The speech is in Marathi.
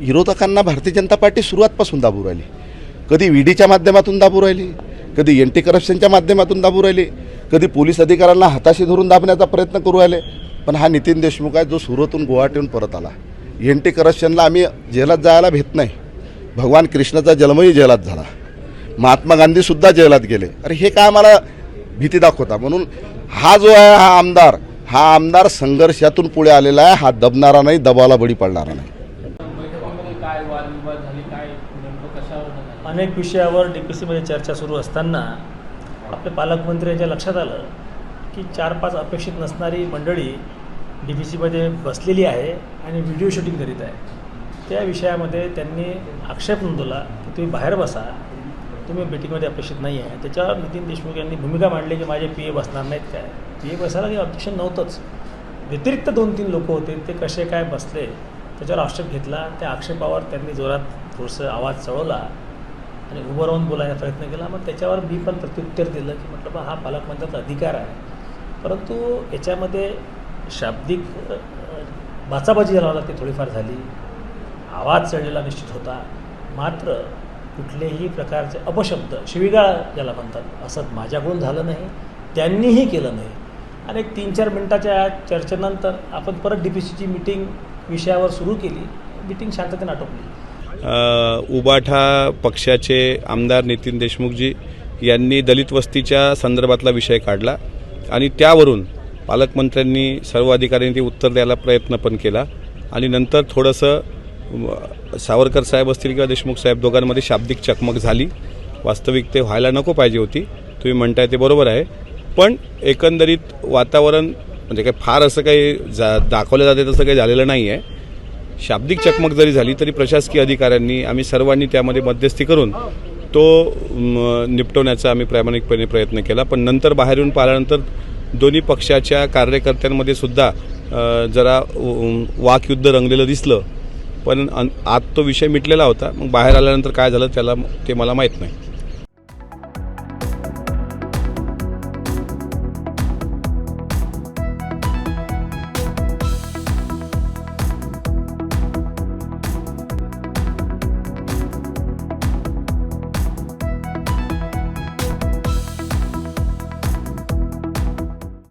विरोधकांना भारतीय जनता पार्टी सुरुवातपासून दाबू राहिली. कधी ईडीच्या माध्यमातून दाबू राहिली कधी एंटी करप्शनच्या माध्यमातून दाबू राहिली कधी पोलीस अधिकाऱ्यांना हाताशी धरून दाबण्याचा प्रयत्न करू राहिले. पण हा नितीन देशमुख आहे जो सुरतून गुवाहाटीहून परत आला. एंटी करप्शनला आम्ही जेलात जायला भेट नाही. भगवान कृष्णाचा जन्मही जेलात झाला. महात्मा गांधीसुद्धा जेलात गेले. अरे हे काय आम्हाला भीती दाखवता? म्हणून हा जो आहे हा आमदार हा आमदार संघर्षातून पुढे आलेला आहे. हा दबणारा नाही दबावाला बळी पडणारा नाही. अनेक विषयावर डी पी सीमध्ये चर्चा सुरू असताना आपल्या पालकमंत्र्यांच्या लक्षात आलं की चार पाच अपेक्षित नसणारी मंडळी डी पी सीमध्ये बसलेली आहे आणि व्हिडिओ शूटिंग करीत आहे. त्या विषयामध्ये त्यांनी आक्षेप नोंदवला की तुम्ही बाहेर बसा. तुम्ही मीटिंगमध्ये अपेक्षित नाही आहे. त्याच्यावर नितीन देशमुख यांनी भूमिका मांडली की माझे पी ए बसणार नाहीत काय? पी ए बसायला काही ऑब्जेक्शन नव्हतंच. व्यतिरिक्त दोन तीन लोक होते ते कसे काय बसले त्याच्यावर आक्षेप घेतला त्या आक्षेपावर त्यांनी जोरात थोडंसं आवाज चढवला आणि उभं राहून बोलायचा प्रयत्न केला. मग त्याच्यावर मी पण प्रत्युत्तर दिलं की म्हटलं बा हा पालकमंत्र्याचा अधिकार आहे. परंतु याच्यामध्ये शाब्दिक बाचाबाजी झाला होता ती थोडीफार झाली. आवाज चढलेला निश्चित होता. मात्र कुठलेही प्रकारचे अपशब्द शिवीगाळ ज्याला म्हणतात असं माझ्याकडून झालं नाही त्यांनीही केलं नाही. आणि एक तीन चार मिनटाच्या चर्चेनंतर आपण परत डी पी सीची मिटिंग विषयावर सुरू केली मिटिंग शांततेने आटोपली. उबाठा पक्षाचे आमदार नितीन देशमुखजी यांनी दलित वस्तीच्या संदर्भातला विषय काढला आणि त्यावरून पालकमंत्र्यांनी सर्व अधिकाऱ्यांनी ते उत्तर द्यायला प्रयत्न पण केला. आणि नंतर थोडंसं सावरकर साहेब असतील किंवा देशमुख साहेब दोघांमध्ये शाब्दिक चकमक झाली. वास्तविक ते व्हायला नको पाहिजे होती. तुम्ही म्हणताय ते बरोबर आहे. पण एकंदरीत वातावरण म्हणजे काही फार असं काही जा दाखवलं जाते तसं काही झालेलं नाही आहे शाब्दिक चकमक जरी झाली तरी प्रशासकीय अधिकाऱ्यांनी आम्ही सर्वांनी त्यामध्ये मध्यस्थी करून तो निपटवण्याचा आम्ही प्रामाणिकपणे प्रयत्न केला. पण नंतर बाहेर येऊन पाहिल्यानंतर दोन्ही पक्षाच्या कार्यकर्त्यांमध्ये सुद्धा जरा वाकयुद्ध रंगलेलं दिसलं. पण अन- आत तो विषय मिटलेला होता. मग बाहेर आल्यानंतर काय झालं त्याला ते मला माहीत नाही.